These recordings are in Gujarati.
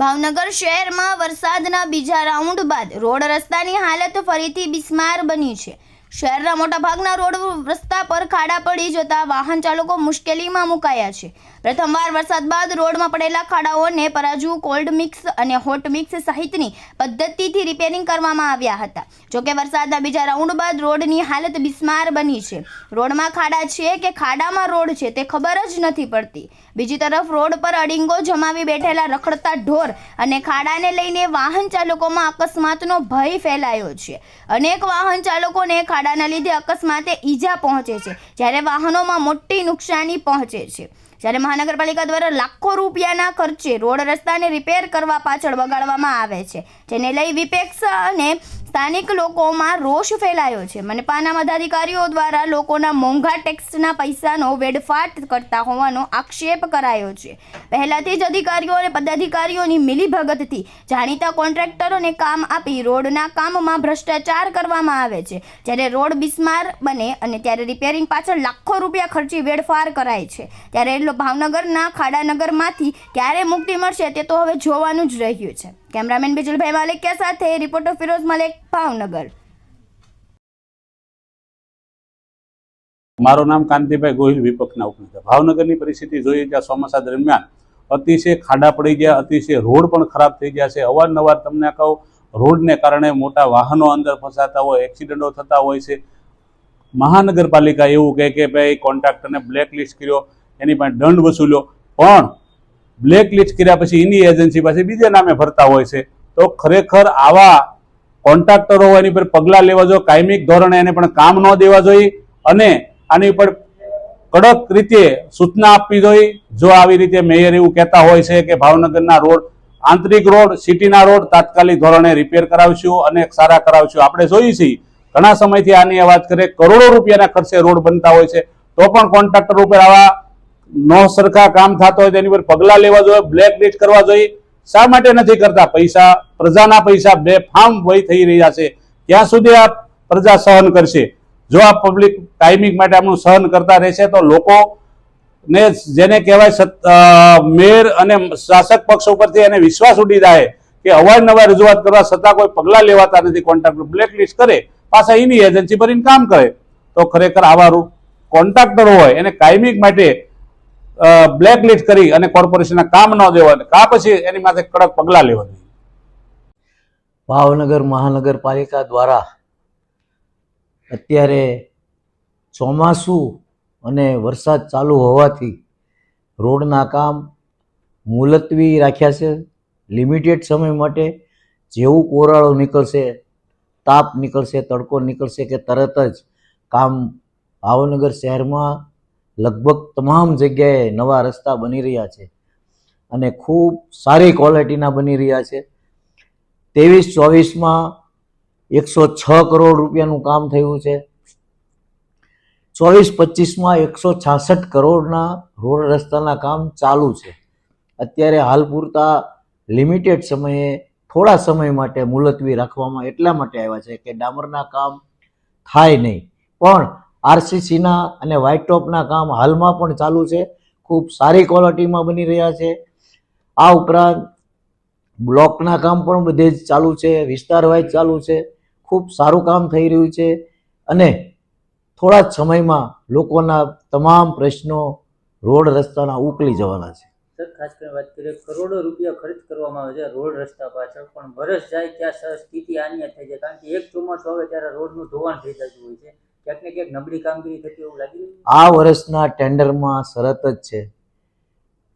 ભાવનગર શહેરમાં વરસાદના બીજા રાઉન્ડ બાદ રોડ રસ્તાની હાલત ફરીથી બિસ્માર બની છે. શહેરના મોટાભાગના રોડ રસ્તા પર ખાડા પડી જતા વાહન ચાલકો મુશ્કેલીમાં મુકાયા છે. પ્રથમવાર વરસાદ બાદ રોડમાં પડેલા ખાડાઓને પરાજુ કોલ્ડ મિક્સ અને હોટ મિક્સ સહિતની પદ્ધતિથી રિપેરિંગ કરવામાં આવ્યા હતા. જોકે વરસાદના બીજા રાઉન્ડ બાદ રોડની હાલત બિસ્માર બની છે. રોડમાં ખાડા છે કે ખાડામાં રોડ છે તે ખબર જ નથી પડતી. બીજી તરફ રોડ પર અડિંગો જમાવી બેઠેલા રખડતા ઢોર અને ખાડાને લઈને વાહન ચાલકોમાં અકસ્માતનો ભય ફેલાયો છે. અનેક વાહન ચાલકોને ખાડાના લીધે અકસ્માતે ઈજા પહોંચે છે, જ્યારે વાહનોમાં મોટી નુકસાની પહોંચે છે. જ્યારે મહાનગરપાલિકા દ્વારા લાખો રૂપિયાના ખર્ચે રોડ રસ્તાને રિપેર કરવા પાછળ બગાડવામાં આવે છે, જેને લઈ વિપેક્ષ અને સ્થાનિક લોકોમાં રોષ ફેલાયો છે. મનપાના પદાધિકારીઓ દ્વારા લોકોના મોંઘા ટેક્સના પૈસાનો વેડફાટ કરતા હોવાનો આક્ષેપ કરાયો છે. પહેલાથી જ અધિકારીઓ અને પદાધિકારીઓની મિલીભગતથી જાણીતા કોન્ટ્રાક્ટરોને કામ આપી રોડના કામમાં ભ્રષ્ટાચાર કરવામાં આવે છે. જ્યારે રોડ બિસ્માર બને અને ત્યારે રિપેરિંગ પાછળ લાખો રૂપિયા ખર્ચી વેડફાર કરાય છે, ત્યારે લો- ભાવનગરના ખાડાનગરમાંથી ક્યારે મુક્તિ મળશે તે તો હવે જોવાનું જ રહ્યું છે. કેમેરામેન બિજલભાઈ માલિકિયા સાથે રિપોર્ટર ફિરોઝ મલેક, ભાવનગર. મારું નામ કાંતિભાઈ ગોહિલ, વિપક્ષના ઉપનેતા. ભાવનગરની પરિસ્થિતિ જોઈએ ત્યાં ચોમાસા દરમિયાન અતિશય ખાડા પડી ગયા, અતિશય રોડ પણ ખરાબ થઈ ગયા છે. અવારનવાર તમને કહું, રોડને કારણે મોટા વાહનો અંદર ફસાતા હોય, એક્સિડન્ટો થતા હોય છે. મહાનગરપાલિકા એવું કહે કે ભાઈ કોન્ટ્રાક્ટરને બ્લેકલિસ્ટ કર્યો. એની પાસે દંડ વસૂલ્યો. પણ બ્લેકલિસ્ટ કર્યા પછી એની એજન્સી પાસે બીજા નામે ભરતા હોય છે. તો ખરેખર આવા કોન્ટ્રાક્ટરો એની પર પગલાં લેવા જોઈએ, કાયમિક ધોરણે એને પણ કામ ન દેવા જોઈએ અને આની પર કડક રીતે સૂચના આપવી જોઈએ. જો આવી રીતે મેયર એવું કહેતા હોય છે કે ભાવનગરના રોડ, આંતરિક રોડ, સિટીના રોડ તાત્કાલિક ધોરણે રિપેર કરાવશું અને સારા કરાવશું. આપણે જોઈએ છીએ, ઘણા સમયથી આની વાત કરીએ કરોડો રૂપિયાના ખર્ચે રોડ બનતા હોય છે. તો પણ કોન્ટ્રાક્ટર ઉપર આવા નો સરખા કામ થતા હોય તેની પર પગલાં લેવા જોઈએ બ્લેક લિસ્ટ કરવા જોઈએ. શા માટે નથી કરતા? પૈસા, પ્રજાના પૈસા બેફામ વય થઈ રહ્યા છે. ત્યાં સુધી આ પ્રજા સહન કરશે. જો આ પબ્લિક ટાઈમિંગ માટે આમનું સહન કરતા રહેશે તો લોકો ને જેને કહેવાય મેયર અને શાસક પક્ષ ઉપરથી એને વિશ્વાસ ઉડી જાય કે અવારનવાર રજૂઆત કરવા છતાં કોઈ પગલાં લેવાતા નથી કોન્ટ્રાક્ટર બ્લેક લિસ્ટ કરે, પાછા એની એજન્સી ભરીને કામ કરે. તો ખરેખર આવા કોન્ટ્રાક્ટર હોય, એને કાયમિક માટે બ્લેક લિસ્ટ કરી અને કોર્પોરેશનના કામ ન દેવાને કા પછી એની માથે કડક પગલાં લેવા જોઈએ ભાવનગર મહાનગરપાલિકા દ્વારા અત્યારે ચોમાસું અને વરસાદ ચાલુ હોવાથી રોડના કામ મુલતવી રાખ્યા છે. લિમિટેડ સમય માટે જેવું કોરાળો નીકળશે, તાપ નીકળશે, તડકો નીકળશે કે તરત જ કામ ભાવનગર શહેરમાં લગભગ તમામ જગ્યાએ નવા રસ્તા બની રહ્યા છે અને ખૂબ સારી ક્વોલિટીના બની રહ્યા છે. ત્રેવીસ ચોવીસમાં એકસો છ કરોડ રૂપિયાનું કામ થયું છે. ચોવીસ પચીસમાં એકસો છાસઠ કરોડના રોડ રસ્તાના કામ ચાલુ છે. અત્યારે હાલ પૂરતા લિમિટેડ સમયે થોડા સમય માટે મુલતવી રાખવામાં એટલા માટે આવ્યા છે કે ડામરના કામ થાય નહીં. પણ આરસીસીના અને વ્હાઇટ ટોપના કામ હાલમાં પણ ચાલુ છે. ખૂબ સારી ક્વોલિટીમાં બની રહ્યા છે. આ ઉપરાંત બ્લોકના કામ પણ બધે જ ચાલુ છે. વિસ્તાર વાઇઝ ચાલુ છે. ખૂબ સારું કામ થઈ રહ્યું છે. અને થોડા જ સમયમાં લોકોના તમામ પ્રશ્નો રોડ રસ્તાના ઉકલી જવાના છે. ખાસ કરીને વાત કરીએ, કરોડો રૂપિયા ખર્ચ કરવામાં આવે છે રોડ રસ્તા પાછળ. પણ વરસ જાય ત્યાં સ્થિતિ આની થઈ જાય કારણ કે એક ચોમાસું આવે ત્યારે રોડનું ધોવાણ થઈ જતું હોય છે. આ વર્ષના ટેન્ડરમાં શરત જ છે.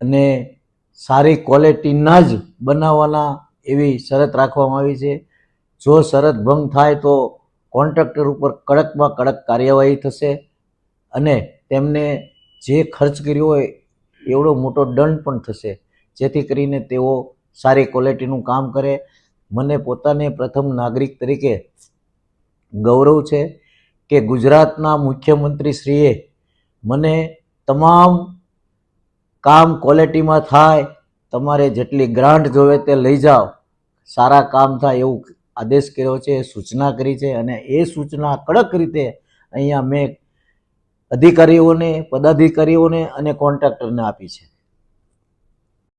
અને સારી ક્વોલિટીના જ બનાવવાના એવી શરત રાખવામાં આવી છે. જો શરત ભંગ થાય તો કોન્ટ્રાક્ટર ઉપર કડકમાં કડક કાર્યવાહી થશે અને તેમને જે ખર્ચ કર્યો હોય, એવડો મોટો દંડ પણ થશે. જેથી કરીને તેઓ સારી ક્વોલિટીનું કામ કરે. મને પોતાને પ્રથમ નાગરિક તરીકે ગૌરવ છે. કે ગુજરાતના મુખ્યમંત્રીશ્રીએ મને તમામ કામ ક્વોલિટીમાં થાય, તમારે જેટલી ગ્રાન્ટ જોવે તે લઈ જાઓ. સારા કામ થાય એવું આદેશ કર્યો છે, સૂચના કરી છે અને એ સૂચના કડક રીતે અહીંયા મેં અધિકારીઓને, પદાધિકારીઓને અને કોન્ટ્રાક્ટરને આપી છે.